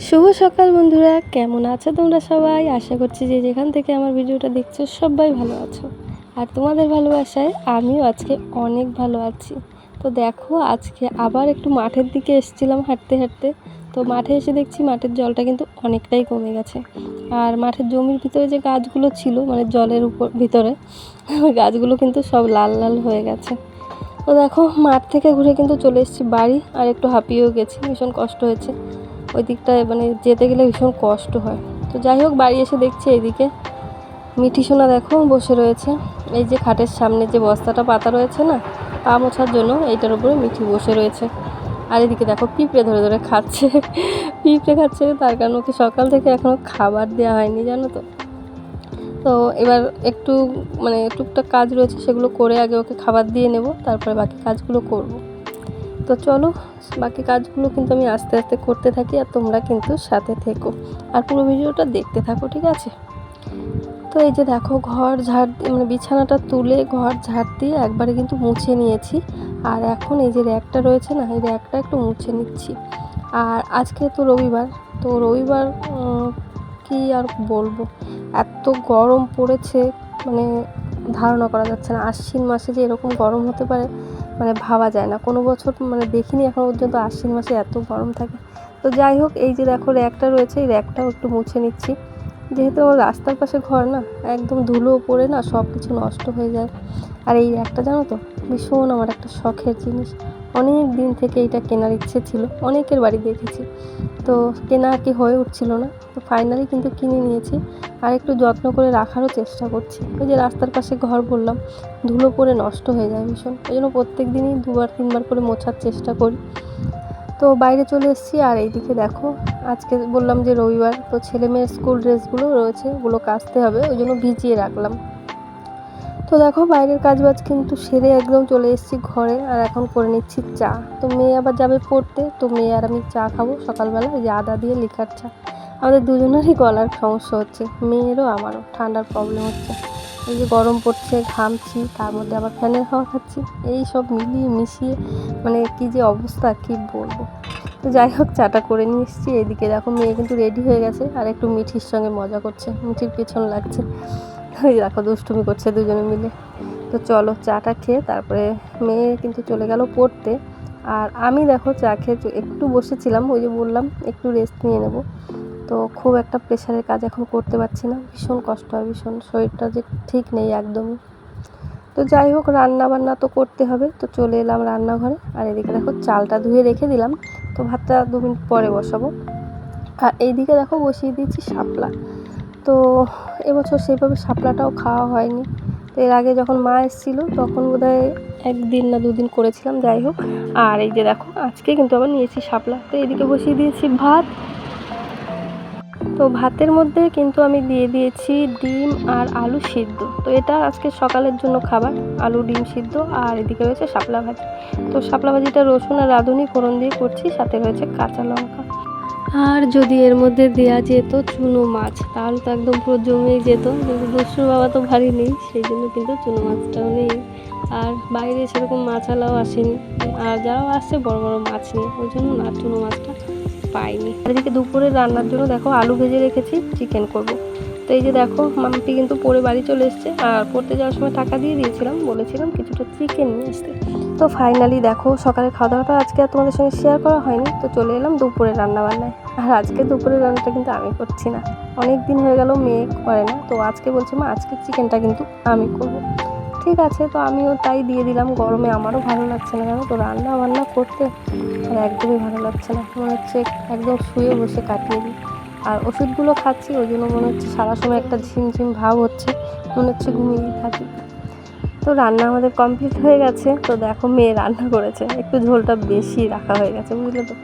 শুভ সকাল বন্ধুরা, কেমন আছো তোমরা সবাই? আশা করছি যে যেখান থেকে আমার ভিডিওটা দেখছ সবাই ভালো আছো। আর তোমাদের ভালোবাসায় আমিও আজকে অনেক ভালো আছি। তো দেখো, আজকে আবার একটু মাঠের দিকে এসেছিলাম হাঁটতে হাঁটতে। তো মাঠে এসে দেখছি মাঠের জলটা কিন্তু অনেকটাই কমে গেছে। আর মাঠের জমির ভিতরে যে গাছগুলো ছিল মানে জলের উপর, ভিতরে, গাছগুলো কিন্তু সব লাল লাল হয়ে গেছে। তো দেখো, মাঠ থেকে ঘুরে কিন্তু চলে এসেছি বাড়ি, আর একটু হাঁপিয়েও গেছি, ভীষণ কষ্ট হয়েছে। ওই দিকটায় মানে যেতে গেলে ভীষণ কষ্ট হয়। তো যাই হোক, বাড়ি এসে দেখছি এইদিকে। মিঠি সোনা দেখো বসে রয়েছে। এই যে খাটের সামনে যে বস্তাটা পাতা রয়েছে না, পা মোছার জন্য এইটার উপরে মিঠি বসে রয়েছে। আর এদিকে দেখো পিঁপড়ে ধরে ধরে খাচ্ছে। পিঁপড়ে খাচ্ছে, তার কারণ ওকে সকাল থেকে এখনও খাবার দেওয়া হয়নি, জানো তো। তো এবার একটু মানে টুকটাক কাজ রয়েছে, সেগুলো করে আগে ওকে খাবার দিয়ে নেব, তারপরে বাকি কাজগুলো করব। তো চলো, বাকি কাজগুলো কিন্তু আমি আস্তে আস্তে করতে থাকি আর তোমরা কিন্তু সাথে থেকো। আর পুরো ভিডিওটা দেখতে থাকো, ঠিক আছে? তো এই যে দেখো, ঘর ঝাড় মানে বিছানাটা তুলে ঘর ঝাড় দিয়ে একবারে কিন্তু মুছে নিয়েছি। আর এখন এই যে র্যাকটা রয়েছে না, এই র্যাকটা একটু মুছে নিচ্ছি। আর আজকে তো রবিবার তো রবিবার কি আর বলব? এত গরম পড়েছে মানে ধারণা করা যাচ্ছে না। আশ্বিন মাসে যে এরকম গরম হতে পারে মানে ভাবা যায় না। কোনো বছর মানে দেখিনি, এখন পর্যন্ত আশ্বিন মাসে এত গরম থাকে। তো যাই হোক, এই যে দেখো, র্যাকটা রয়েছে, এই র্যাকটাও একটু মুছে নিচ্ছি। যেহেতু আমার রাস্তার পাশে ঘর না, একদম ধুলো পড়ে না সব কিছু নষ্ট হয়ে যায়। আর এই র্যাকটা জানো তো, ভীষণ আমার একটা শখের জিনিস। অনেক দিন থেকে এটা কেনার ইচ্ছে ছিল, অনেকের বাড়ি দেখেছি। তো কেনা কি হয়ে উঠছিল না, তো ফাইনালি কিন্তু কিনে নিয়েছি। আর একটু যত্ন করে রাখারও চেষ্টা করছি। ওই যে রাস্তার পাশে ঘর বললাম, ধুলো পড়ে নষ্ট হয়ে যায় ভীষণ। ওই জন্য প্রত্যেক দিনই দুবার, তিনবার করে মোছার চেষ্টা করি। তো বাইরে চলে এসেছি আর এইদিকে দেখো, আজকে বললাম যে রবিবার, তো ছেলে মেয়ের স্কুল ড্রেসগুলো রয়েছে ওগুলো কাচতে হবে, ওই জন্য ভিজিয়ে রাখলাম। তো দেখো বাইরের কাজ বাজ কিন্তু সেরে একদম চলে এসেছি ঘরে, আর এখন করে নিচ্ছি চা। তো মেয়ে আবার যাবে পড়তে, তো মেয়ে আর আমি চা খাব সকালবেলা যে আদা দিয়ে লিকার চা। আমাদের দুজনেরই গলার সমস্যা হচ্ছে, মেয়েরও আমারও, ঠান্ডার প্রবলেম হচ্ছে। এই যে গরম পড়ছে, ঘামছি, তার মধ্যে আবার ফ্যানের হাওয়া খাচ্ছি, এই সব মিলিয়ে মিশিয়ে মানে কি যে অবস্থা, কি বলব। তো যাই হোক, চাটা করে নিয়ে এসেছি, এদিকে দেখো মেয়ে কিন্তু রেডি হয়ে গেছে, আর একটু মিঠির সঙ্গে মজা করছে, মিঠির পেছন লাগছে। ওই দেখো, দুষ্টুমি করছে দুজনে মিলে। তো চলো চাটা খেয়ে তারপরে মেয়ে কিন্তু চলে গেল পড়তে। আর আমি দেখো চা খেয়ে একটু বসেছিলাম, ওই যে বললাম, একটু রেস্ট নিয়ে নেব। তো খুব একটা প্রেশারের কাজ এখন করতে পারছি না। ভীষণ কষ্ট হয়, ভীষণ। শরীরটা যে ঠিক নেই একদমই। তো যাই হোক রান্না বান্না তো করতে হবে। তো চলে এলাম রান্নাঘরে। আর এদিকে দেখো চালটা ধুয়ে রেখে দিলাম। তো ভাতটা দু মিনিট পরে বসাবো। আর এইদিকে দেখো বসিয়ে দিয়েছি শাপলা। তো এবছর সেইভাবে শাপলাটাও খাওয়া হয়নি। তো এর আগে যখন মা এসেছিল তখন বোধহয় একদিন না দুদিন করেছিলাম, যাই হোক। আর এই যে দেখো, আজকে কিন্তু আবার নিয়েছি শাপলা। তো এদিকে বসিয়ে দিয়েছি ভাত। তো ভাতের মধ্যে কিন্তু আমি দিয়ে দিয়েছি ডিম আর আলু সিদ্ধ। তো এটা আজকে সকালের জন্য খাবার, আলু, ডিম সিদ্ধ আর এদিকে রয়েছে শাপলা ভাজি। তো শাপলা ভাজিটা রসুন আর রাঁধুনি ফোড়ন দিয়ে করছি, সাথে রয়েছে কাঁচা লঙ্কা। আর যদি এর মধ্যে দেওয়া যেত চুনো মাছ, তাহলে তো একদম পুরো জমেই যেত। কিন্তু দুষ্টুর বাবা তো ভারী নেই, সেই জন্য কিন্তু চুনো মাছটাও নেই। আর বাইরে সেরকম মাছালাও আসেনি। আর যারাও আসছে, বড় বড় মাছ নিয়ে ওই জন্য না, চুনো মাছটা পাইনি। এদিকে দুপুরে রান্নার জন্য দেখো আলু ভেজে রেখেছি চিকেন করব। তো এই যে দেখো, মাম্পি কিন্তু পরে বাড়ি চলে এসছে। আর পড়তে যাওয়ার সময় টাকা দিয়ে দিয়েছিলাম, বলেছিলাম কিছুটা চিকেন নিয়ে আসতে। তো ফাইনালি দেখো সকালে খাওয়া দাওয়াটা আজকে আর তোমাদের সঙ্গে শেয়ার করা হয়নি। তো চলে এলাম দুপুরে রান্না বান্নায় আর আজকে দুপুরে রান্নাটা কিন্তু আমি করছি না। অনেক দিন হয়ে গেল মেয়ে করে না, তো আজকে বলছে, মা, আজকে চিকেনটা কিন্তু আমি করব। ঠিক আছে, তো আমিও তাই দিয়ে দিলাম। গরমে আমারও ভালো লাগছে না, জানো তো রান্না বান্না করতে আর একদমই ভালো লাগছে না। মনে হচ্ছে একদম শুয়ে বসে কাটিয়ে দিই। আর ওষুধগুলো খাচ্ছি, ওই জন্য মনে হচ্ছে সারা সময় একটা ঝিমঝিম ভাব হচ্ছে, মনে হচ্ছে ঘুমিয়ে থাকি। তো রান্না আমাদের কমপ্লিট হয়ে গেছে, তো দেখো মেয়ে রান্না করেছে, একটু ঝোলটা বেশি রাখা হয়ে গেছে, বুঝলে তো?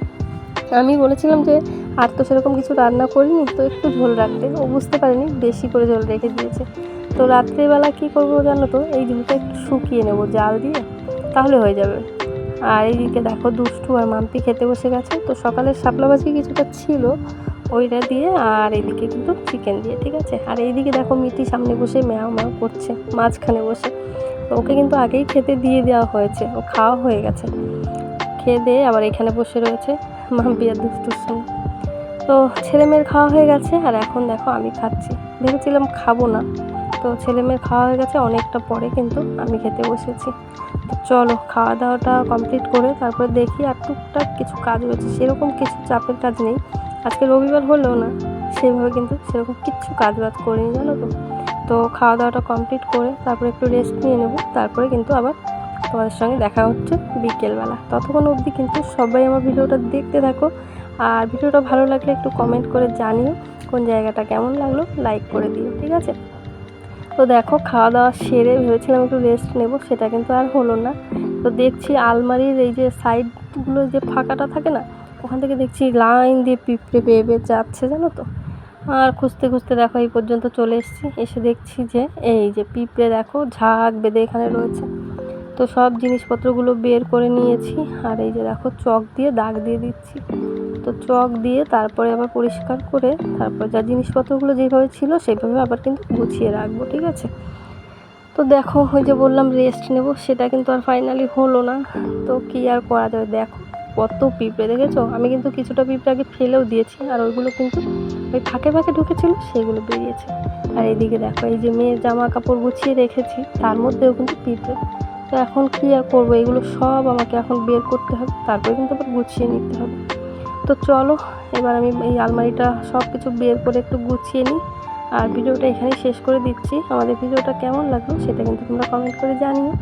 আমি বলেছিলাম যে, আর তো সেরকম কিছু রান্না করিনি, তো একটু ঝোল রাখতে। ও বুঝতে পারেনি, বেশি করে ঝোল রেখে দিয়েছে। তো রাত্রেবেলা কী করব জানো তো, এই ঝোলটা একটু শুকিয়ে নেব জাল দিয়ে, তাহলে হয়ে যাবে। আর এইদিকে দেখো দুষ্টু আর মাম্পি খেতে বসে গেছে, তো সকালের শাপলা ভাজি কিছুটা ছিল, ওইটা দিয়ে আর এদিকে কিন্তু চিকেন দিয়ে, ঠিক আছে? আর এইদিকে দেখো মিটি সামনে বসে ম্যাও ম্যাও করছে, মাঝখানে বসে। ওকে কিন্তু আগেই খেতে দিয়ে দেওয়া হয়েছে, ও খাওয়া হয়ে গেছে। খেয়ে দিয়ে আবার এখানে বসে রয়েছে। মাম্পি আর দুষ্টুর সঙ্গে তো ছেলে মেয়ের খাওয়া হয়ে গেছে, আর এখন দেখো আমি খাচ্ছি। ভেবেছিলাম খাব না। তো ছেলে মেয়ের খাওয়া হয়ে গেছে অনেকটা পরে, কিন্তু আমি খেতে বসেছি। তো চলো, খাওয়া দাওয়াটা কমপ্লিট করে তারপরে দেখি আর টুকটাক কিছু কাজ হয়েছে সেরকম কিছু চাপের কাজ নেই। আজকে রবিবার হলেও না, সেভাবে কিন্তু সেরকম কিচ্ছু কাজ বাজ করিনি, জানো তো। তো খাওয়া দাওয়াটা কমপ্লিট করে তারপরে একটু রেস্ট নিয়ে নেব, তারপরে কিন্তু আবার তোমাদের সঙ্গে দেখা হচ্ছে বিকেলবেলা। ততক্ষণ অবধি কিন্তু সবাই আমার ভিডিওটা দেখতে থাকো। আর ভিডিওটা ভালো লাগলে একটু কমেন্ট করে জানিও কোন জায়গাটা কেমন লাগল লাইক করে দিও, ঠিক আছে? তো দেখো খাওয়া দাওয়া সেরে ভেবেছিলাম একটু রেস্ট নেব, সেটা কিন্তু আর হলো না। তো দেখছি আলমারির এই যে সাইডগুলো যে ফাঁকাটা থাকে না, ওখান থেকে দেখছি লাইন দিয়ে পিঁপড়ে বেয়ে বেয়ে যাচ্ছে, জানো তো? আর খুঁজতে খুঁজতে দেখো এই পর্যন্ত চলে এসেছি। এসে দেখছি যে এই যে পিঁপড়ে দেখো, ঝাঁক বেঁধে এখানে রয়েছে। তো সব জিনিসপত্রগুলো বের করে নিয়েছি। আর এই যে দেখো, চক দিয়ে দাগ দিয়ে দিচ্ছি। তো চক দিয়ে তারপরে আবার পরিষ্কার করে, তারপর যা জিনিসপত্রগুলো যেভাবে ছিল সেভাবে আবার কিন্তু গুছিয়ে রাখব, ঠিক আছে? তো দেখো, ওই যে বললাম রেস্ট নেব, সেটা কিন্তু আর ফাইনালি হলো না। তো কি আর করা যাবে? দেখো, কত পিঁপড়ে, দেখেছ? আমি কিন্তু কিছুটা পিঁপড়ে আগে ফেলেও দিয়েছি, আর ওইগুলো কিন্তু ওই ফাঁকে ফাঁকে ঢুকেছিল, সেগুলো বেরিয়েছে। আর এইদিকে দেখো, এই যে মেয়ের জামা কাপড় গুছিয়ে রেখেছি, তার মধ্যেও কিন্তু পিঁপড়ে। তো এখন কী আর করব? এগুলো সব আমাকে এখন বের করতে হবে, তারপরে কিন্তু আবার গুছিয়ে নিতে হবে। তো চলো, এবার আমি এই আলমারিটা সব কিছু বের করে একটু গুছিয়ে নিই। আর ভিডিওটা এখানেই শেষ করে দিচ্ছি। আমাদের ভিডিওটা কেমন লাগল সেটা কিন্তু তোমরা কমেন্ট করে জানিও।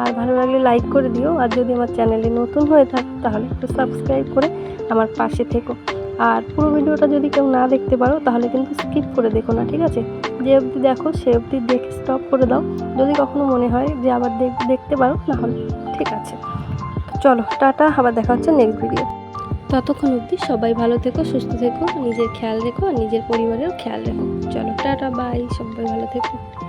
আর ভালো লাগলে লাইক করে দিও। আর যদি আমার চ্যানেলে নতুন হয়ে থাকো, তাহলে একটু সাবস্ক্রাইব করে আমার পাশে থেকো। আর পুরো ভিডিওটা যদি কেউ না দেখতে পারো, তাহলে কিন্তু স্কিপ করে দেখো না, ঠিক আছে? যে অবধি দেখো, সে অবধি দেখে স্টপ করে দাও। যদি কখনো মনে হয় যে আবার দেখ- দেখতে পারো না হলে ঠিক আছে। চলো, টাটা, আবার দেখা হচ্ছে নেক্সট ভিডিও ততক্ষণ অবধি সবাই ভালো থেকো, সুস্থ থেকো, নিজের খেয়াল রেখো আর নিজের পরিবারেরও খেয়াল রেখো। চলো, টাটা বাই সবাই ভালো থেকো।